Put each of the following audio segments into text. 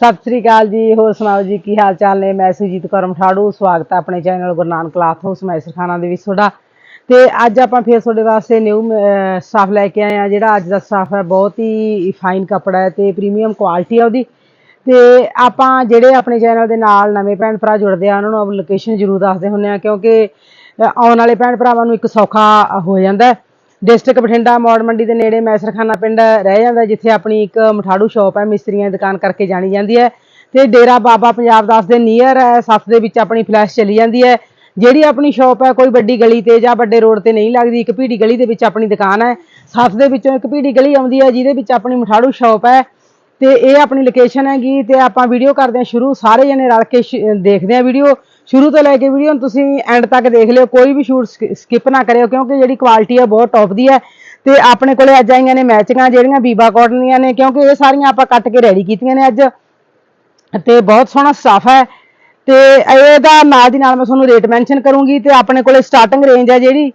ਸਤਿ ਸ੍ਰੀ ਅਕਾਲ ਜੀ, ਹੋਰ ਸੁਣਾਓ ਜੀ, ਕੀ ਹਾਲ ਚਾਲ ਨੇ? ਮੈਂ ਸੁਜੀਤ ਕੌਰ ਮਠਾੜੂ, ਸਵਾਗਤ ਹੈ ਆਪਣੇ channel Guru Nanak cloth house Maisarkhana ਦੇ ਵਿੱਚ ਤੁਹਾਡਾ। ਤੇ ਅੱਜ ਆਪਾਂ ਫੇਰ ਤੁਹਾਡੇ ਵਾਸਤੇ ਨਿਊ ਸਟਾਫ ਲੈ ਕੇ ਆਏ ਆ ਜਿਹੜਾ ਅੱਜ ਦਾ ਸਟਾਫ ਹੈ, ਬਹੁਤ ਹੀ ਫਾਈਨ ਕੱਪੜਾ ਹੈ ਤੇ ਪ੍ਰੀਮੀਅਮ ਕੁਆਲਿਟੀ ਹੈ ਉਹਦੀ। ਤੇ ਆਪਾਂ ਜਿਹੜੇ ਆਪਣੇ ਚੈਨਲ ਦੇ ਨਾਲ ਨਵੇਂ ਭੈਣ ਭਰਾ ਜੁੜਦੇ ਆ ਉਹਨਾਂ ਨੂੰ ਲੋਕੇਸ਼ਨ ਜ਼ਰੂਰ ਦੱਸਦੇ ਹੁੰਨੇ ਆ ਕਿਉਂਕਿ ਆਉਣ ਵਾਲੇ ਭੈਣ ਭਰਾਵਾਂ ਨੂੰ ਇੱਕ ਸੌਖਾ ਹੋ ਜਾਂਦਾ ਹੈ। ਡਿਸਟ੍ਰਿਕਟ ਬਠਿੰਡਾ, ਮੌੜ ਮੰਡੀ ਦੇ ਨੇੜੇ ਮੈਸਰਖਾਨਾ ਪਿੰਡ ਰਹਿ ਜਾਂਦਾ ਜਿੱਥੇ ਆਪਣੀ ਇੱਕ ਮਠਾੜੂ ਸ਼ਾਪ ਹੈ, ਮਿਸਤਰੀਆਂ ਦੀ ਦੁਕਾਨ ਕਰਕੇ ਜਾਣੀ ਜਾਂਦੀ ਹੈ। ਤੇ ਡੇਰਾ ਬਾਬਾ ਪੰਜਾਬ ਦਾਸ ਦੇ ਨੀਅਰ ਹੈ ਸੱਤ ਦੇ ਵਿੱਚ ਆਪਣੀ ਫਲੈਸ਼ ਚਲੀ ਜਾਂਦੀ ਹੈ। ਜਿਹੜੀ ਆਪਣੀ ਸ਼ਾਪ ਹੈ, ਕੋਈ ਵੱਡੀ ਗਲੀ ਤੇ ਜਾਂ ਵੱਡੇ ਰੋਡ ਤੇ ਨਹੀਂ ਲੱਗਦੀ, ਇੱਕ ਭੀੜੀ ਗਲੀ ਦੇ ਵਿੱਚ ਆਪਣੀ ਦੁਕਾਨ ਹੈ। ਸੱਤ ਦੇ ਵਿੱਚੋਂ ਇੱਕ ਭੀੜੀ ਗਲੀ ਆਉਂਦੀ ਹੈ, ਜਿਹਦੇ ਵਿੱਚ ਆਪਣੀ ਮਠਾੜੂ ਸ਼ਾਪ ਹੈ। ਤੇ ਇਹ ਆਪਣੀ ਲੋਕੇਸ਼ਨ ਹੈਗੀ ਤੇ ਆਪਾਂ ਵੀਡੀਓ ਕਰਦੇ ਹਾਂ ਸ਼ੁਰੂ। ਸਾਰੇ ਜਣੇ ਰਲ ਕੇ ਸ਼- ਦੇਖਦੇ ਹਾਂ ਵੀਡੀਓ ਸ਼ੁਰੂ ਤੋਂ ਲੈ ਕੇ ਵੀਡੀਓ ਨੂੰ ਤੁਸੀਂ ਐਂਡ ਤੱਕ ਦੇਖ ਲਿਓ। ਕੋਈ ਵੀ ਸ਼ੂਟ ਸਕਿਪ ਨਾ ਕਰਿਓ, ਕਿਉਂਕਿ ਜਿਹੜੀ ਕੁਆਲਿਟੀ ਹੈ ਬਹੁਤ ਟੌਪ ਦੀ ਹੈ। ਤੇ ਆਪਣੇ ਕੋਲੇ ਅੱਜ ਆਈਆਂ ਨੇ ਮੈਚਿੰਗਾਂ, ਜਿਹੜੀਆਂ ਬੀਬਾ ਕਾਟਨ ਦੀਆਂ ਨੇ, ਕਿਉਂਕਿ ਇਹ ਸਾਰੀਆਂ ਆਪਾਂ ਕੱਟ ਕੇ ਰੈਡੀ ਕੀਤੀਆਂ ਨੇ ਅੱਜ। ਤੇ ਬਹੁਤ ਸੋਹਣਾ ਸਟਾਫ ਹੈ। ਤੇ ਇਹਦਾ ਨਾਲ ਦੀ ਨਾਲ ਮੈਂ ਤੁਹਾਨੂੰ ਰੇਟ ਮੈਂਸ਼ਨ ਕਰੂੰਗੀ ਤੇ ਆਪਣੇ ਕੋਲੇ ਸਟਾਰਟਿੰਗ ਰੇਂਜ ਹੈ ਜਿਹੜੀ।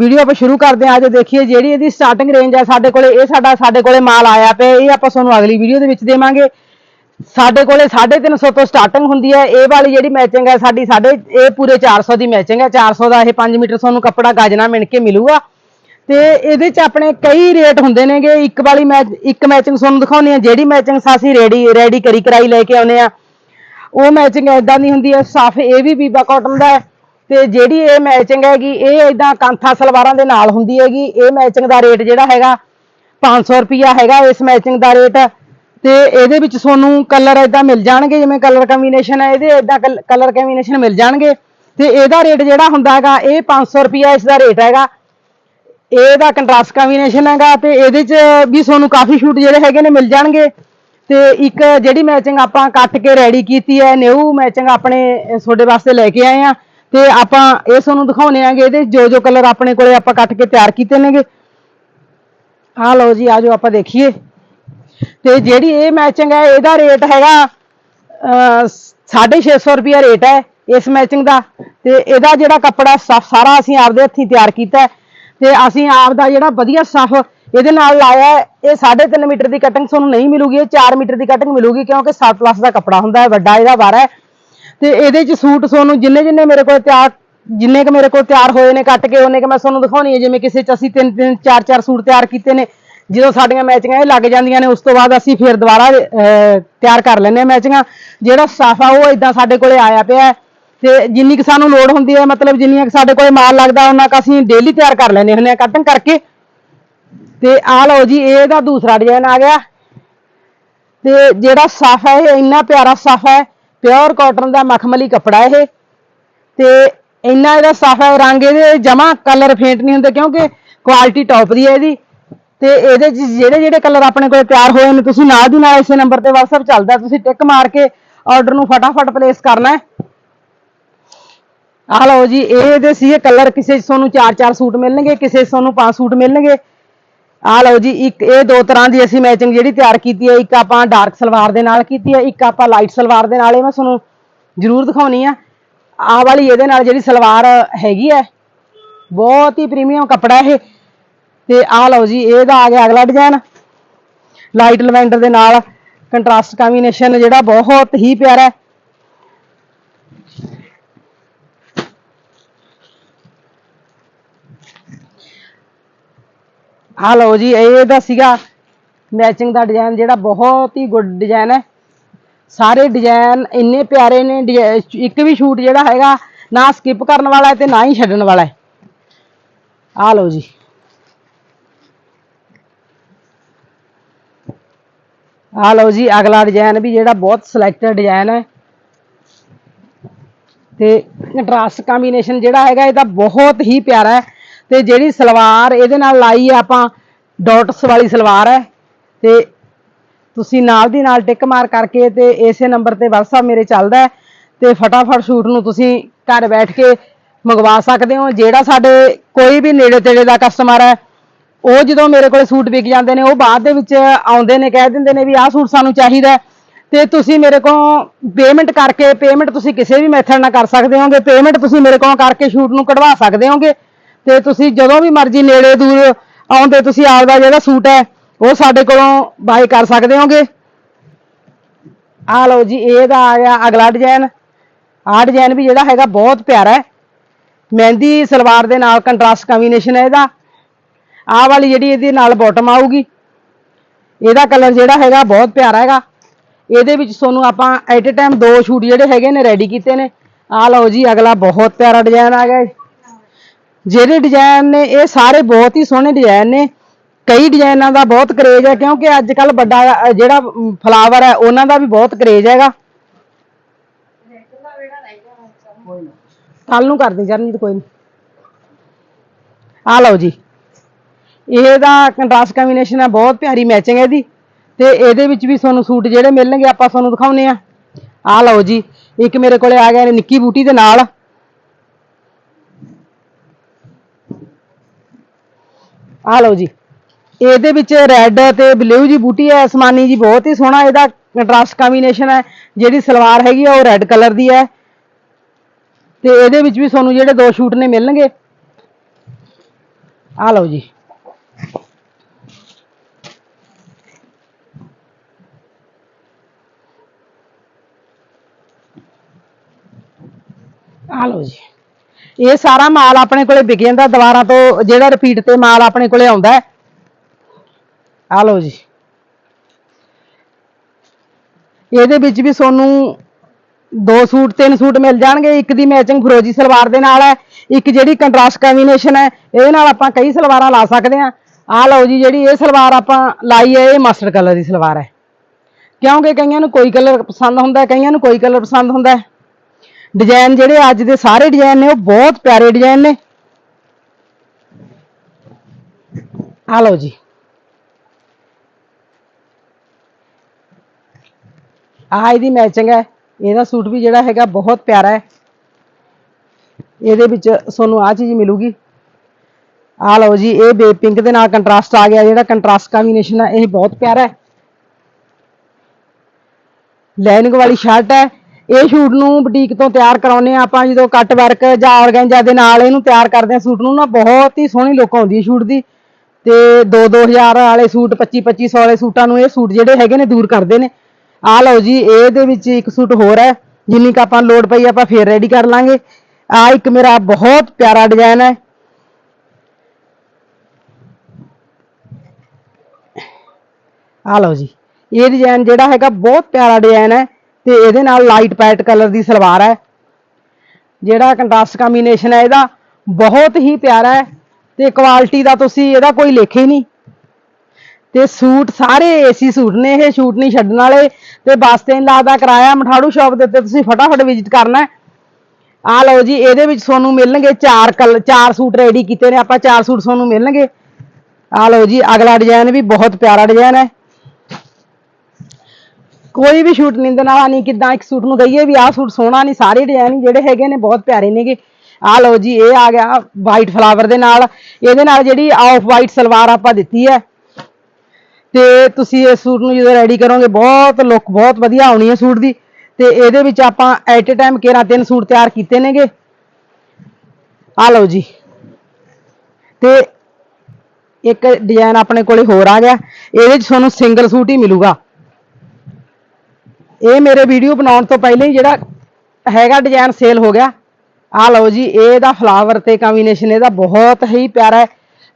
ਵੀਡੀਓ ਆਪਾਂ ਸ਼ੁਰੂ ਕਰਦੇ ਹਾਂ, ਅੱਜ ਦੇਖੀਏ ਜਿਹੜੀ ਇਹਦੀ ਸਟਾਰਟਿੰਗ ਰੇਂਜ ਹੈ ਸਾਡੇ ਕੋਲੇ, ਇਹ ਸਾਡਾ ਸਾਡੇ ਕੋਲੇ ਮਾਲ ਆਇਆ ਪਿਆ, ਇਹ ਆਪਾਂ ਤੁਹਾਨੂੰ ਅਗਲੀ ਵੀਡੀਓ ਦੇ ਵਿੱਚ ਦੇਵਾਂਗੇ। ਸਾਡੇ ਕੋਲੇ 350 ਤੋਂ ਸਟਾਰਟਿੰਗ ਹੁੰਦੀ ਹੈ, ਇਹ ਵਾਲੀ ਜਿਹੜੀ ਮੈਚਿੰਗ ਹੈ ਸਾਡੀ ਸਾਡੇ, ਇਹ ਪੂਰੇ 400 ਦੀ ਮੈਚਿੰਗ ਹੈ 400 ਦਾ ਇਹ 5 ਮੀਟਰ ਤੁਹਾਨੂੰ ਕੱਪੜਾ ਗਾਜਣਾ ਮਿਣ ਕੇ ਮਿਲੂਗਾ। ਤੇ ਇਹਦੇ ਚ ਆਪਣੇ ਕਈ ਰੇਟ ਹੁੰਦੇ ਨੇਗੇ, ਇੱਕ ਵਾਲੀ ਮੈਚ ਇੱਕ ਮੈਚਿੰਗ ਤੁਹਾਨੂੰ ਦਿਖਾਉਣੀ ਹੈ, ਜਿਹੜੀ ਮੈਚਿੰਗ ਅਸੀਂ ਰੈਡੀ ਰੈਡੀ ਕਰੀ ਕਰਾਈ ਲੈ ਕੇ ਆਉਨੇ ਆ ਉਹ ਮੈਚਿੰਗ ਐਦਾਂ ਦੀ ਹੁੰਦੀ ਹੈ, ਸਾਫ਼ ਇਹ ਵੀ ਬੀਬਾ ਕਾਟਨ ਦਾ ਹੈ ਤੇ ਜਿਹੜੀ ਇਹ ਮੈਚਿੰਗ ਹੈਗੀ, ਇਹ ਐਦਾਂ ਕਾਂਥਾ ਸਲਵਾਰਾਂ ਦੇ ਨਾਲ ਹੁੰਦੀ ਹੈਗੀ। ਇਹ ਮੈਚਿੰਗ ਦਾ ਰੇਟ ਜਿਹੜਾ ਹੈਗਾ 500 ਰੁਪਿਆ ਹੈਗਾ ਇਸ ਮੈਚਿੰਗ ਦਾ ਰੇਟ ਤੇ ਇਹਦੇ ਵਿੱਚ ਤੁਹਾਨੂੰ ਕਲਰ ਐਦਾਂ ਮਿਲ ਜਾਣਗੇ, ਜਿਵੇਂ ਕਲਰ ਕੰਬੀਨੇਸ਼ਨ ਹੈ, ਇਹਦੇ ਐਦਾਂ ਕਲਰ ਕੰਬੀਨੇਸ਼ਨ ਮਿਲ ਜਾਣਗੇ। ਤੇ ਇਹਦਾ ਰੇਟ ਜਿਹੜਾ ਹੁੰਦਾ ਹੈਗਾ, ਇਹ 500 ਰੁਪਿਆ ਇਸ ਦਾ ਰੇਟ ਹੈਗਾ। ਇਹਦਾ ਕੰਟਰਾਸਟ ਕੰਬੀਨੇਸ਼ਨ ਹੈਗਾ, ਤੇ ਇਹਦੇ ਚ ਵੀ ਤੁਹਾਨੂੰ ਕਾਫੀ ਸ਼ੂਟ ਜਿਹੜੇ ਹੈਗੇ ਨੇ ਮਿਲ ਜਾਣਗੇ। ਤੇ ਇੱਕ ਜਿਹੜੀ ਮੈਚਿੰਗ ਆਪਾਂ ਕੱਟ ਕੇ ਰੈਡੀ ਕੀਤੀ ਹੈ ਨਿਊ ਮੈਚਿੰਗ ਆਪਣੇ ਤੁਹਾਡੇ ਵਾਸਤੇ ਲੈ ਕੇ ਆਏ ਆ ਤੇ ਆਪਾਂ ਇਹ ਤੁਹਾਨੂੰ ਦਿਖਾਉਣੇ ਆਂਗੇ ਇਹਦੇ ਜੋ ਜੋ ਕਲਰ ਆਪਣੇ ਕੋਲੇ ਆਪਾਂ ਕੱਟ ਕੇ ਤਿਆਰ ਕੀਤੇ ਨੇਗੇ। ਆ ਲਓ ਜੀ ਆਜੋ ਆਪਾਂ ਦੇਖੀਏ। ਤੇ ਜਿਹੜੀ ਇਹ ਮੈਚਿੰਗ ਹੈ ਇਹਦਾ ਰੇਟ ਹੈਗਾ ਅਹ, 650 ਰੁਪਿਆ ਰੇਟ ਹੈ ਇਸ ਮੈਚਿੰਗ ਦਾ। ਤੇ ਇਹਦਾ ਜਿਹੜਾ ਕੱਪੜਾ ਸਟਫ ਸਾਰਾ ਅਸੀਂ ਆਪਦੇ ਹੱਥੀਂ ਤਿਆਰ ਕੀਤਾ ਤੇ ਅਸੀਂ ਆਪ ਦਾ ਜਿਹੜਾ ਵਧੀਆ ਸਫ਼ ਇਹਦੇ ਨਾਲ ਲਾਇਆ ਹੈ। ਇਹ 3.5 ਮੀਟਰ ਦੀ ਕਟਿੰਗ ਤੁਹਾਨੂੰ ਨਹੀਂ ਮਿਲੂਗੀ ਇਹ 4 ਮੀਟਰ ਦੀ ਕਟਿੰਗ ਮਿਲੂਗੀ ਕਿਉਂਕਿ 7 ਪਲੱਸ ਦਾ ਕੱਪੜਾ ਹੁੰਦਾ ਹੈ ਵੱਡਾ ਇਹਦਾ ਬਾਰਾ ਹੈ। ਤੇ ਇਹਦੇ ਚ ਸੂਟ ਤੁਹਾਨੂੰ ਜਿੰਨੇ ਜਿੰਨੇ ਮੇਰੇ ਕੋਲ ਤਿਆਰ, ਜਿੰਨੇ ਕ ਮੇਰੇ ਕੋਲ ਤਿਆਰ ਹੋਏ ਨੇ ਕੱਟ ਕੇ, ਉਹਨੇ ਕ ਮੈਂ ਤੁਹਾਨੂੰ ਦਿਖਾਉਣੀ ਹੈ। ਜਿਵੇਂ ਕਿਸੇ ਚ ਅਸੀਂ ਤਿੰਨ ਤਿੰਨ, ਚਾਰ ਚਾਰ ਸੂਟ ਤਿਆਰ ਕੀਤੇ ਨੇ, ਜਦੋਂ ਸਾਡੀਆਂ ਮੈਚਿੰਗਾਂ ਇਹ ਲੱਗ ਜਾਂਦੀਆਂ ਨੇ, ਉਸ ਤੋਂ ਬਾਅਦ ਅਸੀਂ ਫਿਰ ਦੁਬਾਰਾ ਤਿਆਰ ਕਰ ਲੈਂਦੇ ਹਾਂ ਮੈਚਿੰਗਾਂ। ਜਿਹੜਾ ਸਟਾਫ ਆ ਉਹ ਇਦਾਂ ਸਾਡੇ ਕੋਲੇ ਆਇਆ ਪਿਆ ਤੇ ਜਿੰਨੀ ਕਿ ਸਾਨੂੰ ਲੋੜ ਹੁੰਦੀ ਹੈ, ਮਤਲਬ ਜਿੰਨੀਆਂ ਕਿ ਸਾਡੇ ਕੋਲੇ ਮਾਲ ਲੱਗਦਾ, ਉਹਨਾਂ ਕ ਅਸੀਂ ਡੇਲੀ ਤਿਆਰ ਕਰ ਲੈਂਦੇ ਹੁੰਦੇ ਆ ਕਟਿੰਗ ਕਰਕੇ। ਤੇ ਆ ਲਓ ਜੀ ਇਹਦਾ ਦੂਸਰਾ ਡਿਜ਼ਾਈਨ ਆ ਗਿਆ। ਤੇ ਜਿਹੜਾ ਸਫ ਹੈ, ਇਹ ਇੰਨਾ ਪਿਆਰਾ ਸਫ ਹੈ ਪਿਓਰ ਕਾਟਨ ਦਾ ਮਖਮਲੀ ਕੱਪੜਾ ਇਹ। ਤੇ ਇੰਨਾ ਇਹਦਾ ਸਫ ਹੈ ਰੰਗ ਇਹਦੇ ਜਮਾ ਕਲਰ ਫੇਂਟ ਨਹੀਂ ਹੁੰਦੇ ਕਿਉਂਕਿ ਕੁਆਲਿਟੀ ਟੌਪ ਦੀ ਹੈ ਇਹਦੀ। ਤੇ ਇਹਦੇ 'ਚ ਜਿਹੜੇ ਜਿਹੜੇ ਕਲਰ ਆਪਣੇ ਕੋਲ ਤਿਆਰ ਹੋਏ ਨੇ, ਤੁਸੀਂ ਨਾਲ ਦੀ ਨਾਲ ਇਸੇ ਨੰਬਰ ਤੇ WhatsApp ਚੱਲਦਾ, ਤੁਸੀਂ ਟਿਕ ਮਾਰ ਕੇ ਆਰਡਰ ਨੂੰ ਫਟਾਫਟ ਪਲੇਸ ਕਰਨਾ ਹੈ। ਆਹ ਲਓ ਜੀ, ਇਹ ਇਹਦੇ ਸੀ ਕਲਰ ਕਿਸੇ ਤੁਹਾਨੂੰ ਚਾਰ ਚਾਰ ਸੂਟ ਮਿਲਣਗੇ, ਕਿਸੇ 'ਚ ਤੁਹਾਨੂੰ ਪੰਜ ਸੂਟ ਮਿਲਣਗੇ। ਆ ਲਓ ਜੀ, ਇੱਕ ਇਹ ਦੋ ਤਰ੍ਹਾਂ ਦੀ ਅਸੀਂ ਮੈਚਿੰਗ ਜਿਹੜੀ ਤਿਆਰ ਕੀਤੀ ਹੈ। ਇੱਕ ਆਪਾਂ ਡਾਰਕ ਸਲਵਾਰ ਦੇ ਨਾਲ ਕੀਤੀ ਹੈ, ਇੱਕ ਆਪਾਂ ਲਾਈਟ ਸਲਵਾਰ ਦੇ ਨਾਲ। ਇਹ ਮੈਂ ਤੁਹਾਨੂੰ ਜ਼ਰੂਰ ਦਿਖਾਉਣੀ ਆ। ਆਹ ਵਾਲੀ ਇਹਦੇ ਨਾਲ ਜਿਹੜੀ ਸਲਵਾਰ ਹੈਗੀ ਹੈ, ਬਹੁਤ ਹੀ ਪ੍ਰੀਮੀਅਮ ਕੱਪੜਾ ਇਹ। ਤੇ ਆ ਲਓ ਜੀ, ਇਹਦਾ ਆ ਗਿਆ ਅਗਲਾ ਡਿਜ਼ਾਈਨ ਲਾਈਟ ਲਵੈਂਡਰ ਦੇ ਨਾਲ ਕੰਟਰਾਸਟ ਕੰਬੀਨੇਸ਼ਨ ਜਿਹੜਾ ਬਹੁਤ ਹੀ ਪਿਆਰਾ ਹੈ। ਆ ਲਓ ਜੀ ਇਹਦਾ ਸੀਗਾ ਮੈਚਿੰਗ ਦਾ ਡਿਜ਼ਾਈਨ ਜਿਹੜਾ ਬਹੁਤ ਹੀ ਗੁੱਡ ਡਿਜ਼ਾਈਨ ਹੈ। ਸਾਰੇ ਡਿਜ਼ਾਈਨ ਇੰਨੇ ਪਿਆਰੇ ਨੇ ਡਿਜ਼ਾਈ- ਇੱਕ ਵੀ ਸ਼ੂਟ ਜਿਹੜਾ ਹੈਗਾ ਨਾ ਸਕਿਪ ਕਰਨ ਵਾਲਾ ਹੈ ਤੇ ਨਾ ਹੀ ਛੱਡਣ ਵਾਲਾ ਹੈ। ਆ ਲਓ ਜੀ। ਆ ਲਓ ਜੀ, ਅਗਲਾ ਡਿਜ਼ਾਈਨ ਵੀ ਜਿਹੜਾ ਬਹੁਤ ਸਿਲੈਕਟਡ ਡਿਜ਼ਾਈਨ ਹੈ। ਤੇ ਕੰਟਰਾਸਟ ਕੰਬੀਨੇਸ਼ਨ ਜਿਹੜਾ ਹੈਗਾ, ਇਹਦਾ ਬਹੁਤ ਹੀ ਪਿਆਰਾ ਹੈ। ਤੇ ਜਿਹੜੀ ਸਲਵਾਰ ਇਹਦੇ ਨਾਲ ਲਾਈ ਹੈ ਆਪਾਂ ਡਾਟਸ ਵਾਲੀ ਸਲਵਾਰ ਹੈ ਤੇ ਤੁਸੀਂ ਨਾਲ ਦੀ ਨਾਲ ਟਿਕ ਮਾਰ ਕਰਕੇ ਤੇ ਇਸੇ ਨੰਬਰ ਤੇ WhatsApp ਮੇਰੇ ਚੱਲਦਾ ਹੈ ਤੇ ਫਟਾਫਟ ਸ਼ੂਟ ਨੂੰ ਤੁਸੀਂ ਘਰ ਬੈਠ ਕੇ ਮੰਗਵਾ ਸਕਦੇ ਹੋ। ਜਿਹੜਾ ਸਾਡੇ ਕੋਈ ਵੀ ਨੇੜੇ ਤੇੜੇ ਦਾ ਕਸਟਮਰ ਹੈ, ਉਹ ਜਦੋਂ ਮੇਰੇ ਕੋਲੇ ਸੂਟ ਵਿਕ ਜਾਂਦੇ ਨੇ, ਉਹ ਬਾਅਦ ਦੇ ਵਿੱਚ ਆਉਂਦੇ ਨੇ, ਕਹਿ ਦਿੰਦੇ ਨੇ ਵੀ ਆਹ ਸੂਟ ਸਾਨੂੰ ਚਾਹੀਦਾ ਹੈ। ਤੇ ਤੁਸੀਂ ਮੇਰੇ ਕੋਲੋਂ ਪੇਮੈਂਟ ਕਰਕੇ ਪੇਮੈਂਟ ਤੁਸੀਂ ਕਿਸੇ ਵੀ ਮੈਥਡ ਨਾਲ ਕਰ ਸਕਦੇ ਹੋਗੇ ਪੇਮੈਂਟ ਤੁਸੀਂ ਮੇਰੇ ਕੋਲੋਂ ਕਰਕੇ ਸ਼ੂਟ ਨੂੰ ਕਢਵਾ ਸਕਦੇ ਹੋਗੇ। ਤੇ ਤੁਸੀਂ ਜਦੋਂ ਵੀ ਮਰਜ਼ੀ ਨੇੜੇ ਦੂਰ ਆਉਂਦੇ ਤੁਸੀਂ ਆਪਦਾ ਜਿਹੜਾ ਸੂਟ ਹੈ, ਉਹ ਸਾਡੇ ਕੋਲੋਂ ਬਾਏ ਕਰ ਸਕਦੇ ਹੋਗੇ। ਆ ਲਓ ਜੀ ਇਹਦਾ ਆ ਗਿਆ ਅਗਲਾ ਡਿਜ਼ਾਈਨ ਆਹ ਡਿਜ਼ਾਈਨ ਵੀ ਜਿਹੜਾ ਹੈਗਾ ਬਹੁਤ ਪਿਆਰਾ ਹੈ। ਮਹਿੰਦੀ ਸਲਵਾਰ ਦੇ ਨਾਲ ਕੰਟਰਾਸਟ ਕੰਬੀਨੇਸ਼ਨ ਹੈ ਇਹਦਾ। ਆਹ ਵਾਲੀ ਜਿਹੜੀ ਇਹਦੇ ਨਾਲ ਬਾਟਮ ਆਊਗੀ। ਇਹਦਾ ਕਲਰ ਜਿਹੜਾ ਹੈਗਾ ਬਹੁਤ ਪਿਆਰਾ ਹੈਗਾ। ਇਹਦੇ ਵਿੱਚ ਤੁਹਾਨੂੰ ਆਪਾਂ ਐਟ ਅ ਟਾਈਮ ਦੋ ਸ਼ੂਟ ਜਿਹੜੇ ਹੈਗੇ ਨੇ ਰੈਡੀ ਕੀਤੇ ਨੇ। ਆਹ ਲਓ ਜੀ, ਅਗਲਾ ਬਹੁਤ ਪਿਆਰਾ ਡਿਜ਼ਾਈਨ ਆ ਗਿਆ ਜਿਹੜੇ ਡਿਜ਼ਾਈਨ ਨੇ ਇਹ ਸਾਰੇ ਬਹੁਤ ਹੀ ਸੋਹਣੇ ਡਿਜ਼ਾਈਨ ਨੇ। ਕਈ ਡਿਜ਼ਾਈਨਾਂ ਦਾ ਬਹੁਤ ਕਰੇਜ ਹੈ ਕਿਉਂਕਿ ਅੱਜ ਕੱਲ ਵੱਡਾ ਜਿਹੜਾ ਫਲਾਵਰ ਹੈ ਉਹਨਾਂ ਦਾ ਵੀ ਬਹੁਤ ਕਰੇਜ ਹੈਗਾ। ਕੱਲ ਨੂੰ। ਕਰਦੀ ਚਰਨਜੀਤ ਕੋਈ ਨਹੀਂ ਆ ਲਓ ਜੀ। ਇਹਦਾ ਕੰਟਰਾਸਟ ਕੰਬੀਨੇਸ਼ਨ ਹੈ ਬਹੁਤ ਪਿਆਰੀ ਮੈਚਿੰਗ ਹੈ ਇਹਦੀ। ਤੇ ਇਹਦੇ ਵਿੱਚ ਵੀ ਤੁਹਾਨੂੰ ਸੂਟ ਜਿਹੜੇ ਮਿਲਣਗੇ ਆਪਾਂ ਤੁਹਾਨੂੰ ਦਿਖਾਉਨੇ ਆ ਆ ਲਓ ਜੀ। ਇੱਕ ਮੇਰੇ ਕੋਲੇ ਆ ਗਿਆ ਨੇ ਨਿੱਕੀ ਬੂਟੀ ਦੇ ਨਾਲ। ਆ ਲਓ ਜੀ। ਇਹਦੇ ਵਿੱਚ ਰੈੱਡ ਤੇ ਬਲੂ ਜੀ ਬੂਟੀ ਹੈ, ਅਸਮਾਨੀ ਜੀ ਬਹੁਤ ਹੀ ਸੋਹਣਾ ਇਹਦਾ ਕੰਟਰਾਸਟ ਕੰਬੀਨੇਸ਼ਨ ਹੈ। ਜਿਹੜੀ ਸਲਵਾਰ ਹੈਗੀ ਆ, ਉਹ ਰੈੱਡ ਕਲਰ ਦੀ ਹੈ। ਤੇ ਇਹਦੇ ਵਿੱਚ ਵੀ ਤੁਹਾਨੂੰ ਜਿਹੜੇ ਦੋ ਸ਼ੂਟ ਨੇ ਮਿਲਣਗੇ। ਆ ਲਓ ਜੀ। ਆ ਲਓ ਜੀ। ਇਹ ਸਾਰਾ ਮਾਲ ਆਪਣੇ ਕੋਲੇ ਵਿਕ ਜਾਂਦਾ, ਦੁਬਾਰਾ ਤੋਂ ਜਿਹੜਾ ਰਿਪੀਟ ਤੇ ਮਾਲ ਆਪਣੇ ਕੋਲੇ ਆਉਂਦਾ ਹੈ। ਆ ਲਓ ਜੀ। ਇਹਦੇ ਵਿੱਚ ਵੀ ਤੁਹਾਨੂੰ ਦੋ ਸੂਟ, ਤਿੰਨ ਸੂਟ ਮਿਲ ਜਾਣਗੇ। ਇੱਕ ਦੀ ਮੈਚਿੰਗ ਫਰੋਜੀ ਸਲਵਾਰ ਦੇ ਨਾਲ ਹੈ, ਇੱਕ ਜਿਹੜੀ ਕੰਟਰਾਸਟ ਕੰਬੀਨੇਸ਼ਨ ਹੈ, ਇਹਦੇ ਨਾਲ ਆਪਾਂ ਕਈ ਸਲਵਾਰਾਂ ਲਾ ਸਕਦੇ ਹਾਂ। ਆ ਲਓ ਜੀ, ਜਿਹੜੀ ਇਹ ਸਲਵਾਰ ਆਪਾਂ ਲਾਈ ਹੈ, ਇਹ ਮਸਟਰਡ ਕਲਰ ਦੀ ਸਲਵਾਰ ਹੈ। ਕਿਉਂਕਿ ਕਈਆਂ ਨੂੰ ਕੋਈ ਕਲਰ ਪਸੰਦ ਹੁੰਦਾ, ਕਈਆਂ ਨੂੰ ਕੋਈ ਕਲਰ ਪਸੰਦ ਹੁੰਦਾ ਡਿਜ਼ਾਈਨ ਜਿਹੜੇ ਅੱਜ ਦੇ ਸਾਰੇ ਡਿਜ਼ਾਈਨ ਨੇ, ਉਹ ਬਹੁਤ ਪਿਆਰੇ ਡਿਜ਼ਾਈਨ ਨੇ। ਆ ਲਓ ਜੀ। ਆਹ ਇਹਦੀ ਮੈਚਿੰਗ ਹੈ। ਇਹਦਾ ਸੂਟ ਵੀ ਜਿਹੜਾ ਹੈਗਾ ਬਹੁਤ ਪਿਆਰਾ ਹੈ। ਇਹਦੇ ਵਿੱਚ ਤੁਹਾਨੂੰ ਆਹ ਚੀਜ਼ ਮਿਲੂਗੀ। ਆ ਲਓ ਜੀ, ਇਹ ਬੇਬ ਪਿੰਕ ਦੇ ਨਾਲ ਕੰਟਰਾਸਟ ਆ ਗਿਆ। ਜਿਹੜਾ ਕੰਟਰਾਸਟ ਕੰਬੀਨੇਸ਼ਨ ਹੈ ਇਹ ਬਹੁਤ ਪਿਆਰਾ ਹੈ। ਲਾਈਨਿੰਗ ਵਾਲੀ ਸ਼ਰਟ ਹੈ। ਇਹ ਸ਼ੂਟ ਨੂੰ ਬੁਟੀਕ ਤੋਂ ਤਿਆਰ ਕਰਾਉਨੇ ਆ ਆਪਾਂ, ਜਦੋਂ ਕੱਟ ਵਰਕ ਜਾਂ ਔਰਗੈਂਜਾ ਦੇ ਨਾਲ ਇਹਨੂੰ ਤਿਆਰ ਕਰਦੇ ਆ ਸੂਟ ਨੂੰ, ਨਾ ਬਹੁਤ ਹੀ ਸੋਹਣੀ ਲੁੱਕ ਆਉਂਦੀ ਹੈ ਸ਼ੂਟ ਦੀ। ਤੇ 2-2000 ਵਾਲੇ ਸੂਟ 25-2500 ਵਾਲੇ ਸੂਟਾਂ ਨੂੰ ਇਹ ਸੂਟ ਜਿਹੜੇ ਹੈਗੇ ਨੇ ਦੂਰ ਕਰਦੇ ਨੇ। ਆ ਲਓ ਜੀ, ਇਹਦੇ ਵਿੱਚ ਇੱਕ ਸੂਟ ਹੋਰ ਹੈ, ਜਿੰਨੀ ਕ ਆਪਾਂ ਲੋਡ ਪਈ ਆਪਾਂ ਫੇਰ ਰੈਡੀ ਕਰ ਲਾਂਗੇ। ਆ ਇੱਕ ਮੇਰਾ ਬਹੁਤ ਪਿਆਰਾ ਡਿਜ਼ਾਈਨ ਹੈ। ਆ ਲਓ ਜੀ, ਇਹ ਡਿਜ਼ਾਈਨ ਜਿਹੜਾ ਹੈਗਾ ਬਹੁਤ ਪਿਆਰਾ ਡਿਜ਼ਾਈਨ ਹੈ। ਤੇ ਇਹਦੇ ਨਾਲ ਲਾਈਟ ਪੈਟ ਕਲਰ ਦੀ ਸਲਵਾਰ ਹੈ। ਜਿਹੜਾ ਕੰਟਰਾਸਟ ਕੰਬੀਨੇਸ਼ਨ ਹੈ ਇਹਦਾ, ਬਹੁਤ ਹੀ ਪਿਆਰਾ ਹੈ ਤੇ ਕੁਆਲਿਟੀ ਦਾ ਤੁਸੀਂ ਇਹਦਾ ਕੋਈ ਲੇਖੇ ਹੀ ਨਹੀਂ। ਤੇ ਸੂਟ ਸਾਰੇ ਏਸੀ ਸੂਟ ਨੇ, ਇਹ ਸ਼ੂਟ ਨਹੀਂ ਛੱਡਣ ਵਾਲੇ। ਤੇ ਬੱਸ ਤੇ ਲੱਗਦਾ ਕਿਰਾਇਆ ਮਠਾੜੂ ਸ਼ਾਪ ਦੇ ਉੱਤੇ ਤੁਸੀਂ ਫਟਾਫਟ ਵਿਜ਼ਿਟ ਕਰਨਾ ਆ ਲਓ ਜੀ, ਇਹਦੇ ਵਿੱਚ ਤੁਹਾਨੂੰ ਮਿਲਣਗੇ ਚਾਰ ਕਲ, ਚਾਰ ਸੂਟ ਰੈਡੀ ਕੀਤੇ ਨੇ, ਆਪਾਂ ਚਾਰ ਸੂਟ ਤੁਹਾਨੂੰ ਮਿਲਣਗੇ। ਆ ਲਓ ਜੀ, ਅਗਲਾ ਡਿਜ਼ਾਈਨ ਵੀ ਬਹੁਤ ਪਿਆਰਾ ਡਿਜ਼ਾਈਨ ਹੈ। ਕੋਈ ਵੀ ਸ਼ੂਟ ਨਿੰਦਣ ਵਾਲਾ ਨਹੀਂ ਕਿਦਾਂ ਇੱਕ ਸੂਟ ਨੂੰ ਕਹੀਏ ਵੀ ਆਹ ਸੂਟ ਸੋਹਣਾ ਨਹੀਂ ਸਾਰੇ ਡਿਜ਼ਾਈਨ ਜਿਹੜੇ ਹੈਗੇ ਨੇ ਬਹੁਤ ਪਿਆਰੇ ਨੇਗੇ। ਆ ਲਓ ਜੀ, ਇਹ ਆ ਗਿਆ ਵਾਈਟ ਫਲਾਵਰ ਦੇ ਨਾਲ। ਇਹਦੇ ਨਾਲ ਜਿਹੜੀ ਆਫ ਵਾਈਟ ਸਲਵਾਰ ਆਪਾਂ ਦਿੱਤੀ ਹੈ। ਤੇ ਤੁਸੀਂ ਇਸ ਸੂਟ ਨੂੰ ਜਦੋਂ ਰੈਡੀ ਕਰੋਗੇ, ਬਹੁਤ ਲੁੱਕ ਬਹੁਤ ਵਧੀਆ ਆਉਣੀ ਹੈ ਸੂਟ ਦੀ। ਤੇ ਇਹਦੇ ਵਿੱਚ ਆਪਾਂ ਐਟ ਅ ਟਾਈਮ ਕੇਰਾ ਤਿੰਨ ਸੂਟ ਤਿਆਰ ਕੀਤੇ ਨੇਗੇ? ਆ ਲਓ ਜੀ। ਤੇ ਇੱਕ ਡਿਜ਼ਾਈਨ ਆਪਣੇ ਕੋਲੇ ਹੋਰ ਆ ਗਿਆ। ਇਹਦੇ ਵਿੱਚ ਤੁਹਾਨੂੰ ਸਿੰਗਲ ਸੂਟ ਹੀ ਮਿਲੂਗਾ। ਇਹ ਮੇਰੇ ਵੀਡੀਓ ਬਣਾਉਣ ਤੋਂ ਪਹਿਲਾਂ ਹੀ ਜਿਹੜਾ ਹੈਗਾ ਡਿਜ਼ਾਈਨ ਸੇਲ ਹੋ ਗਿਆ। ਆ ਲਓ ਜੀ, ਇਹਦਾ ਫਲਾਵਰ ਤੇ ਕੰਬੀਨੇਸ਼ਨ ਇਹਦਾ ਬਹੁਤ ਹੀ ਪਿਆਰਾ ਹੈ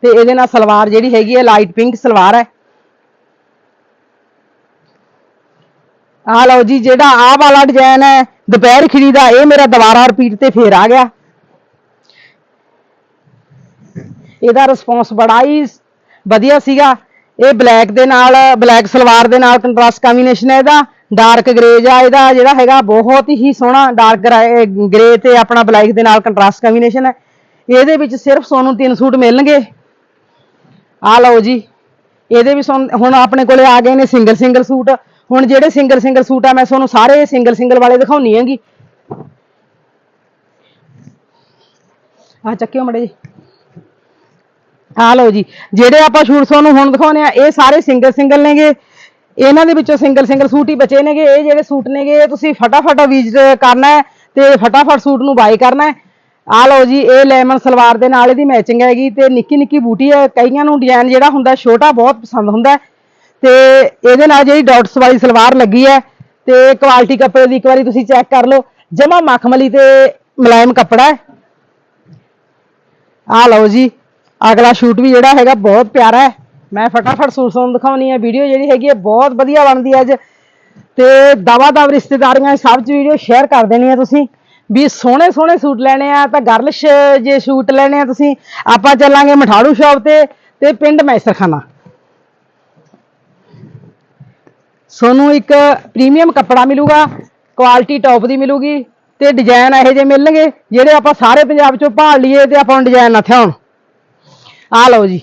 ਤੇ ਇਹਦੇ ਨਾਲ ਸਲਵਾਰ ਜਿਹੜੀ ਹੈਗੀ ਹੈ ਲਾਈਟ ਪਿੰਕ ਸਲਵਾਰ ਹੈ। ਆ ਲਓ ਜੀ, ਜਿਹੜਾ ਆਹ ਵਾਲਾ ਡਿਜ਼ਾਈਨ ਹੈ, ਦੁਪਹਿਰ ਖਿੜੀ ਦਾ, ਇਹ ਮੇਰਾ ਦੁਬਾਰਾ ਰਿਪੀਟ ਤੇ ਫੇਰ ਆ ਗਿਆ। ਇਹਦਾ ਰਿਸਪੌਂਸ ਬੜਾ ਹੀ ਵਧੀਆ ਸੀਗਾ। ਇਹ ਬਲੈਕ ਦੇ ਨਾਲ ਬਲੈਕ ਸਲਵਾਰ ਦੇ ਨਾਲ ਕੰਟਰਾਸਟ ਕੰਬੀਨੇਸ਼ਨ ਹੈ ਇਹਦਾ। ਡਾਰਕ ਗ੍ਰੇ ਜਾਂ ਇਹਦਾ ਜਿਹੜਾ ਹੈਗਾ ਬਹੁਤ ਹੀ ਸੋਹਣਾ ਡਾਰਕ ਗ੍ਰੇ ਤੇ ਆਪਣਾ ਬਲੈਕ ਦੇ ਨਾਲ ਕੰਟਰਾਸਟ ਕੰਬੀਨੇਸ਼ਨ ਹੈ। ਇਹਦੇ ਵਿੱਚ ਸਿਰਫ ਤੁਹਾਨੂੰ ਤਿੰਨ ਸੂਟ ਮਿਲਣਗੇ। ਆ ਲਓ ਜੀ। ਇਹਦੇ ਵੀ ਸੁਣ- ਹੁਣ ਆਪਣੇ ਕੋਲੇ ਆ ਗਏ ਨੇ ਸਿੰਗਲ ਸਿੰਗਲ ਸੂਟ। ਹੁਣ ਜਿਹੜੇ ਸਿੰਗਲ ਸਿੰਗਲ ਸੂਟ ਆ, ਮੈਂ ਤੁਹਾਨੂੰ ਸਾਰੇ ਸਿੰਗਲ ਸਿੰਗਲ ਵਾਲੇ ਦਿਖਾਉਣੀ ਹੈਗੀ। ਆ ਚੱਕਿਓ ਮੜੇ ਜੀ ਆ ਲਓ ਜੀ। ਜਿਹੜੇ ਆਪਾਂ ਸ਼ੂਟ ਤੁਹਾਨੂੰ ਹੁਣ ਦਿਖਾਉਣੇ ਆ, ਇਹ ਸਾਰੇ ਸਿੰਗਲ ਸਿੰਗਲ ਨੇਗੇ। ਇਹਨਾਂ ਦੇ ਵਿੱਚੋਂ ਸਿੰਗਲ ਸਿੰਗਲ ਸੂਟ ਹੀ ਬਚੇ ਨੇਗੇ, ਇਹ ਜਿਹੜੇ ਸੂਟ ਨੇਗੇ, ਇਹ ਤੁਸੀਂ ਫਟਾਫਟ ਵਿਜ਼ਿਟ ਕਰਨਾ ਹੈ ਤੇ ਫਟਾਫਟ ਸੂਟ ਨੂੰ ਬਾਈ ਕਰਨਾ ਹੈ। ਆ ਲਓ ਜੀ, ਇਹ ਲੈਮਨ ਸਲਵਾਰ ਦੇ ਨਾਲ ਇਹਦੀ ਮੈਚਿੰਗ ਹੈਗੀ ਤੇ ਨਿੱਕੀ ਨਿੱਕੀ ਬੂਟੀ ਹੈ। ਕਈਆਂ ਨੂੰ ਡਿਜ਼ਾਈਨ ਜਿਹੜਾ ਹੁੰਦਾ ਛੋਟਾ ਬਹੁਤ ਪਸੰਦ ਹੁੰਦਾ ਹੈ। ਤੇ ਇਹਦੇ ਨਾਲ ਜਿਹੜੀ ਡਾਟਸ ਵਾਲੀ ਸਲਵਾਰ ਲੱਗੀ ਹੈ ਤੇ ਕੁਆਲਿਟੀ ਕੱਪੜੇ ਦੀ ਇੱਕ ਵਾਰੀ ਤੁਸੀਂ ਚੈੱਕ ਕਰ ਲਓ। ਜਮਾ ਮਖਮਲੀ ਤੇ ਮੁਲਾਇਮ ਕੱਪੜਾ ਹੈ। ਆ ਲਓ ਜੀ, ਅਗਲਾ ਸ਼ੂਟ ਵੀ ਜਿਹੜਾ ਹੈਗਾ ਬਹੁਤ ਪਿਆਰਾ ਹੈ। ਮੈਂ ਫਟਾਫਟ ਸੂਟ ਤੁਹਾਨੂੰ ਦਿਖਾਉਣੀ ਹੈ ਵੀਡੀਓ ਜਿਹੜੀ ਹੈਗੀ ਹੈ ਬਹੁਤ ਵਧੀਆ ਬਣਦੀ ਹੈ ਅੱਜ। ਤੇ ਦਵਾ ਦਵ ਰਿਸ਼ਤੇਦਾਰੀਆਂ ਸਭ ਚ ਵੀਡੀਓ ਸ਼ੇਅਰ ਕਰ ਦੇਣੀ ਹੈ ਤੁਸੀਂ। ਵੀ ਸੋਹਣੇ ਸੋਹਣੇ ਸੂਟ ਲੈਣੇ ਆ, ਤਾਂ ਗਰਲਿਸ਼ ਜੇ ਸੂਟ ਲੈਣੇ ਆ ਤੁਸੀਂ, ਆਪਾਂ ਚੱਲਾਂਗੇ ਮਠਾੜੂ ਸ਼ਾਪ ਤੇ ਤੇ ਪਿੰਡ ਮੈਸਰਖਾਨਾ। ਸੋਨੂੰ ਇੱਕ ਪ੍ਰੀਮੀਅਮ ਕੱਪੜਾ ਮਿਲੂਗਾ ਕੁਆਲਿਟੀ ਟੌਪ ਦੀ ਮਿਲੂਗੀ, ਤੇ ਡਿਜ਼ਾਈਨ ਇਹੋ ਜਿਹੇ ਮਿਲਣਗੇ, ਜਿਹੜੇ ਆਪਾਂ ਸਾਰੇ ਪੰਜਾਬ ਚੋਂ ਭਾਲ ਲਈਏ ਤੇ ਆਪਾਂ ਨੂੰ ਡਿਜ਼ਾਈਨ ਨਾ ਥਿਆਉਣ। ਆ ਲਓ ਜੀ।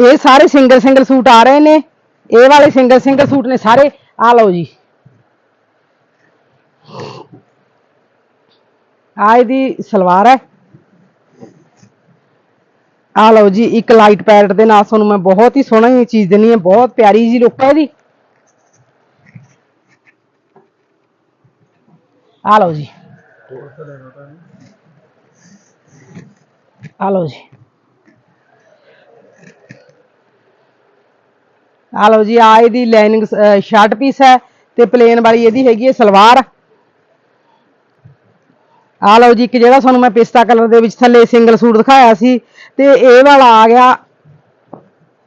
ਇਹ ਸਾਰੇ ਸਿੰਗਲ ਸਿੰਗਲ ਸੂਟ ਆ ਰਹੇ ਨੇ। ਇਹ ਵਾਲੇ ਸਿੰਗਲ ਸਿੰਗਲ ਸੂਟ ਨੇ ਸਾਰੇ। ਆ ਲਓ ਜੀ। ਆ ਇਹਦੀ ਸਲਵਾਰ ਹੈ। ਆ ਲਓ ਜੀ, ਇੱਕ ਲਾਈਟ ਪੈਰਟ ਦੇ ਨਾਲ ਤੁਹਾਨੂੰ ਮੈਂ ਬਹੁਤ ਹੀ ਸੋਹਣੀ ਚੀਜ਼ ਦਿੰਨੀ ਹੈ। ਬਹੁਤ ਪਿਆਰੀ ਜੀ ਲੁੱਕ ਹੈ ਇਹਦੀ। ਆ ਲਓ ਜੀ। ਆ ਲਓ ਜੀ। ਆ ਲਓ ਜੀ ਆ ਇਹਦੀ ਲਾਈਨਿੰਗ ਸ਼ਰਟ ਪੀਸ ਹੈ ਤੇ ਪਲੇਨ ਵਾਲੀ ਇਹਦੀ ਹੈਗੀ ਹੈ ਸਲਵਾਰ। ਆ ਲਓ ਜੀ, ਇੱਕ ਜਿਹੜਾ ਤੁਹਾਨੂੰ ਮੈਂ ਪਿਸਤਾ ਕਲਰ ਦੇ ਵਿੱਚ ਥੱਲੇ ਸਿੰਗਲ ਸੂਟ ਦਿਖਾਇਆ ਸੀ ਤੇ ਇਹ ਵਾਲਾ ਆ ਗਿਆ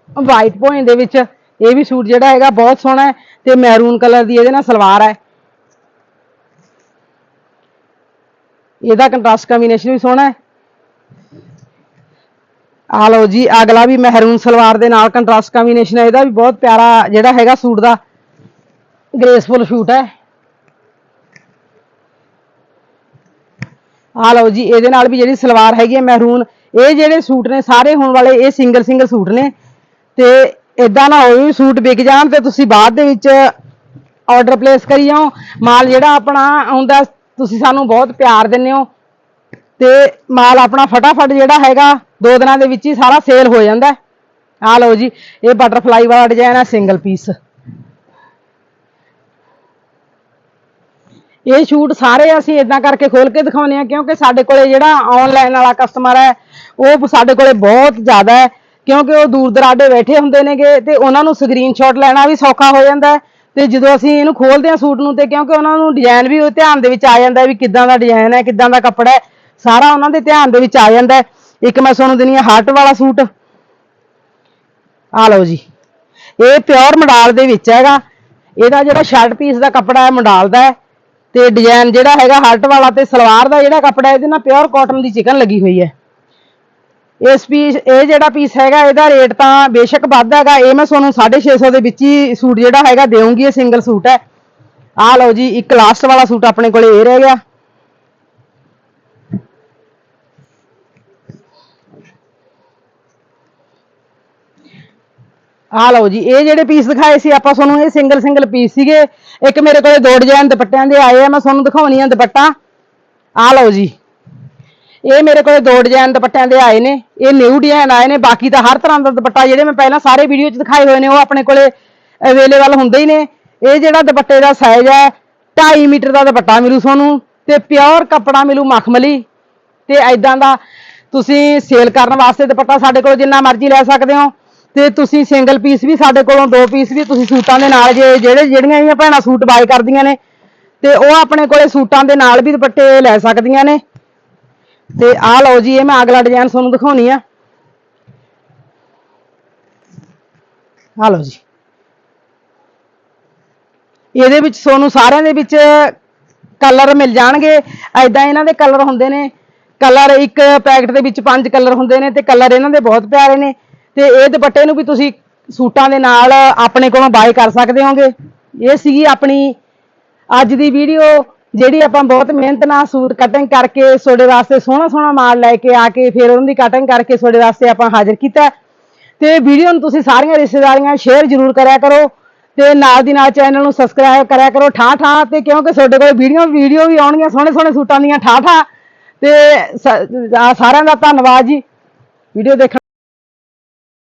ਵਾਈਟ ਪੋਇੰਟ ਦੇ ਵਿੱਚ। ਇਹ ਵੀ ਸੂਟ ਜਿਹੜਾ ਹੈਗਾ ਬਹੁਤ ਸੋਹਣਾ ਹੈ ਤੇ ਮੈਰੂਨ ਕਲਰ ਦੀ ਇਹਦੇ ਨਾਲ ਸਲਵਾਰ ਹੈ। ਇਹਦਾ ਕੰਟਰਾਸਟ ਕੰਬੀਨੇਸ਼ਨ ਵੀ ਸੋਹਣਾ ਹੈ। ਆ ਲਓ ਜੀ, ਅਗਲਾ ਵੀ ਮਹਿਰੂਨ ਸਲਵਾਰ ਦੇ ਨਾਲ ਕੰਟਰਾਸਟ ਕੰਬੀਨੇਸ਼ਨ ਹੈ, ਇਹਦਾ ਵੀ ਬਹੁਤ ਪਿਆਰਾ ਜਿਹੜਾ ਹੈਗਾ ਸੂਟ ਦਾ ਗ੍ਰੇਸਫੁਲ ਸੂਟ ਹੈ। ਆ ਲਓ ਜੀ, ਇਹਦੇ ਨਾਲ ਵੀ ਜਿਹੜੀ ਸਲਵਾਰ ਹੈਗੀ ਹੈ ਮਹਿਰੂਨ, ਇਹ ਜਿਹੜੇ ਸੂਟ ਨੇ, ਸਾਰੇ ਹੋਣ ਵਾਲੇ ਇਹ ਸਿੰਗਲ ਸਿੰਗਲ ਸੂਟ ਨੇ। ਤੇ ਇਦਾਂ ਨਾ ਹੋਵੇ ਵੀ ਸੂਟ ਵਿਕ ਜਾਣ ਤੇ ਤੁਸੀਂ ਬਾਅਦ ਦੇ ਵਿੱਚ ਆਰਡਰ ਪਲੇਸ ਕਰੀ ਜਾਓ। ਮਾਲ ਜਿਹੜਾ ਆਪਣਾ ਆਉਂਦਾ, ਤੁਸੀਂ ਸਾਨੂੰ ਬਹੁਤ ਪਿਆਰ ਦਿੰਦੇ ਹੋ। ਤੇ ਮਾਲ ਆਪਣਾ ਫਟਾਫਟ ਜਿਹੜਾ ਹੈਗਾ, ਦੋ ਦਿਨਾਂ ਦੇ ਵਿੱਚ ਹੀ ਸਾਰਾ ਸੇਲ ਹੋ ਜਾਂਦਾ ਆ ਲਓ ਜੀ, ਇਹ ਬਟਰਫਲਾਈ ਵਾਲਾ ਡਿਜ਼ਾਈਨ ਹੈ ਸਿੰਗਲ ਪੀਸ ਇਹ ਸ਼ੂਟ ਸਾਰੇ ਅਸੀਂ ਇਦਾਂ ਕਰਕੇ ਖੋਲ ਕੇ ਦਿਖਾਉਂਦੇ ਆ ਕਿਉਂਕਿ ਸਾਡੇ ਕੋਲੇ ਜਿਹੜਾ ਆਨਲਾਈਨ ਵਾਲਾ ਕਸਟਮਰ ਹੈ, ਉਹ ਸਾਡੇ ਕੋਲੇ ਬਹੁਤ ਜ਼ਿਆਦਾ ਹੈ, ਕਿਉਂਕਿ ਉਹ ਦੂਰ ਦਰਾਡੇ ਬੈਠੇ ਹੁੰਦੇ ਨੇਗੇ ਤੇ ਉਹਨਾਂ ਨੂੰ ਸਕਰੀਨਸ਼ਾਟ ਲੈਣਾ ਵੀ ਸੌਖਾ ਹੋ ਜਾਂਦਾ ਹੈ। ਤੇ ਜਦੋਂ ਅਸੀਂ ਇਹਨੂੰ ਖੋਲਦੇ ਆ ਸੂਟ ਨੂੰ ਤੇ ਕਿਉਂਕਿ ਉਹਨਾਂ ਨੂੰ ਡਿਜ਼ਾਈਨ ਵੀ ਉਹ ਧਿਆਨ ਦੇ ਵਿੱਚ ਆ ਜਾਂਦਾ ਵੀ ਕਿੱਦਾਂ ਦਾ ਡਿਜ਼ਾਈਨ ਹੈ, ਕਿੱਦਾਂ ਦਾ ਕੱਪੜਾ ਹੈ। ਸਾਰਾ ਉਹਨਾਂ ਦੇ ਧਿਆਨ ਦੇ ਵਿੱਚ ਆ ਜਾਂਦਾ ਹੈ। ਇੱਕ ਮੈਂ ਤੁਹਾਨੂੰ ਦਿੰਨੀ ਆ ਹਾਰਟ ਵਾਲਾ ਸੂਟ। ਆ ਲਓ ਜੀ। ਇਹ ਪਿਓਰ ਮਡਾਲ ਦੇ ਵਿੱਚ ਹੈਗਾ। ਇਹਦਾ ਜਿਹੜਾ ਸ਼ਰਟ ਪੀਸ ਦਾ ਕੱਪੜਾ ਹੈ ਮੰਡਾਲ ਦਾ ਹੈ। ਤੇ ਡਿਜ਼ਾਈਨ ਜਿਹੜਾ ਹੈਗਾ ਹਾਰਟ ਵਾਲਾ ਤੇ ਸਲਵਾਰ ਦਾ ਜਿਹੜਾ ਕੱਪੜਾ ਹੈ, ਇਹਦੇ ਨਾਲ ਪਿਓਰ ਕਾਟਨ ਦੀ ਚਿਕਨ ਲੱਗੀ ਹੋਈ ਹੈ। ਇਸ ਪੀਸ ਇਹ ਜਿਹੜਾ ਪੀਸ ਹੈਗਾ ਇਹਦਾ ਰੇਟ ਤਾਂ ਬੇਸ਼ੱਕ ਵੱਧ ਹੈਗਾ। ਇਹ ਮੈਂ ਤੁਹਾਨੂੰ 650 ਦੇ ਵਿੱਚ ਹੀ ਸੂਟ ਜਿਹੜਾ ਹੈਗਾ ਦੇਵਾਂਗੀ ਇਹ ਸਿੰਗਲ ਸੂਟ ਹੈ। ਆ ਲਓ ਜੀ ਇੱਕ ਲਾਸਟ ਵਾਲਾ ਸੂਟ ਆਪਣੇ ਕੋਲੇ ਇਹ ਰਹਿ ਗਿਆ। ਆ ਲਓ ਜੀ, ਇਹ ਜਿਹੜੇ ਪੀਸ ਦਿਖਾਏ ਸੀ, ਆਪਾਂ ਤੁਹਾਨੂੰ ਇਹ ਸਿੰਗਲ ਸਿੰਗਲ ਪੀਸ ਸੀਗੇ। ਇੱਕ ਮੇਰੇ ਕੋਲੇ ਦੋ ਡਿਜ਼ਾਈਨ ਦੁਪੱਟਿਆਂ ਦੇ ਆਏ ਆ, ਮੈਂ ਤੁਹਾਨੂੰ ਦਿਖਾਉਣੀ ਆ ਦੁਪੱਟਾ। ਆ ਲਓ ਜੀ, ਇਹ ਮੇਰੇ ਕੋਲੇ ਦੋ ਡਿਜ਼ਾਈਨ ਦੁਪੱਟਿਆਂ ਦੇ ਆਏ ਨੇ, ਇਹ ਨਿਊ ਡਿਜ਼ਾਈਨ ਆਏ ਨੇ, ਬਾਕੀ ਤਾਂ ਹਰ ਤਰ੍ਹਾਂ ਦਾ ਦੁਪੱਟਾ, ਜਿਹੜੇ ਮੈਂ ਪਹਿਲਾਂ ਸਾਰੇ ਵੀਡੀਓ 'ਚ ਦਿਖਾਏ ਹੋਏ ਨੇ, ਉਹ ਆਪਣੇ ਕੋਲੇ ਅਵੇਲੇਬਲ ਹੁੰਦੇ ਹੀ ਨੇ। ਇਹ ਜਿਹੜਾ ਦੁਪੱਟੇ ਦਾ ਸਾਈਜ਼ ਹੈ 2.5 ਮੀਟਰ ਦਾ ਦੁਪੱਟਾ ਮਿਲੂ ਤੁਹਾਨੂੰ, ਤੇ ਪਿਓਰ ਕੱਪੜਾ ਮਿਲੂ ਮਖਮਲੀ। ਤੇ ਐਦਾਂ ਦਾ ਤੁਸੀਂ ਸੇਲ ਕਰਨ ਵਾਸਤੇ ਦੁਪੱਟਾ ਸਾਡੇ ਕੋਲ ਜਿੰਨਾ ਮਰਜ਼ੀ ਲੈ ਸਕਦੇ ਹੋ। ਤੇ ਤੁਸੀਂ ਸਿੰਗਲ ਪੀਸ ਵੀ ਸਾਡੇ ਕੋਲੋਂ ਦੋ ਪੀਸ ਵੀ, ਤੁਸੀਂ ਸੂਟਾਂ ਦੇ ਨਾਲ ਜੇ, ਜਿਹੜੇ, ਜਿਹੜੀਆਂ ਇਹ ਭੈਣਾਂ ਸੂਟ ਬਾਏ ਕਰਦੀਆਂ ਨੇ, ਤੇ ਉਹ ਆਪਣੇ ਕੋਲੇ ਸੂਟਾਂ ਦੇ ਨਾਲ ਵੀ ਦੁਪੱਟੇ ਲੈ ਸਕਦੀਆਂ ਨੇ। ਤੇ ਆਹ ਲਓ ਜੀ, ਇਹ ਮੈਂ ਅਗਲਾ ਡਿਜ਼ਾਈਨ ਤੁਹਾਨੂੰ ਦਿਖਾਉਣੀ ਆ। ਆਹ ਲਓ ਜੀ। ਇਹਦੇ ਵਿੱਚ ਤੁਹਾਨੂੰ ਸਾਰਿਆਂ ਦੇ ਵਿੱਚ ਕਲਰ ਮਿਲ ਜਾਣਗੇ। ਐਦਾਂ ਇਹਨਾਂ ਦੇ ਕਲਰ ਹੁੰਦੇ ਨੇ। ਕਲਰ ਇੱਕ ਪੈਕਟ ਦੇ ਵਿੱਚ ਪੰਜ ਕਲਰ ਹੁੰਦੇ ਨੇ ਤੇ ਕਲਰ ਇਹਨਾਂ ਦੇ ਬਹੁਤ ਪਿਆਰੇ ਨੇ। ਤੇ ਇਹ ਦੁਪੱਟੇ ਨੂੰ ਵੀ ਤੁਸੀਂ ਸੂਟਾਂ ਦੇ ਨਾਲ ਆਪਣੇ ਕੋਲੋਂ ਬਾਏ ਕਰ ਸਕਦੇ ਹੋਗੇ। ਇਹ ਸੀਗੀ ਆਪਣੀ ਅੱਜ ਦੀ ਵੀਡੀਓ, ਜਿਹੜੀ ਆਪਾਂ ਬਹੁਤ ਮਿਹਨਤ ਨਾਲ ਸੂਟ ਕਟਿੰਗ ਕਰਕੇ ਤੁਹਾਡੇ ਵਾਸਤੇ ਸੋਹਣਾ ਸੋਹਣਾ ਮਾਲ ਲੈ ਕੇ ਆ ਕੇ ਫਿਰ ਉਹਨਾਂ ਦੀ ਕਟਿੰਗ ਕਰਕੇ ਤੁਹਾਡੇ ਵਾਸਤੇ ਆਪਾਂ ਹਾਜ਼ਰ ਕੀਤਾ। ਤੇ ਵੀਡੀਓ ਨੂੰ ਤੁਸੀਂ ਸਾਰੀਆਂ ਰਿਸ਼ਤੇਦਾਰੀਆਂ ਸ਼ੇਅਰ ਜ਼ਰੂਰ ਕਰਿਆ ਕਰੋ ਤੇ ਨਾਲ ਦੀ ਨਾਲ ਚੈਨਲ ਨੂੰ ਸਬਸਕ੍ਰਾਈਬ ਕਰਿਆ ਕਰੋ ਠਾਂ ਠਾਂ ਤੇ ਕਿਉਂਕਿ ਤੁਹਾਡੇ ਕੋਲ ਵੀਡੀਓ ਵੀਡੀਓ ਵੀ ਆਉਣਗੀਆਂ, ਸੋਹਣੇ ਸੋਹਣੇ ਸੂਟਾਂ ਦੀਆਂ ਠਾਂ ਠਾਂ ਤੇ ਸਾਰਿਆਂ ਦਾ ਧੰਨਵਾਦ ਜੀ। ਵੀਡੀਓ ਦੇਖਣ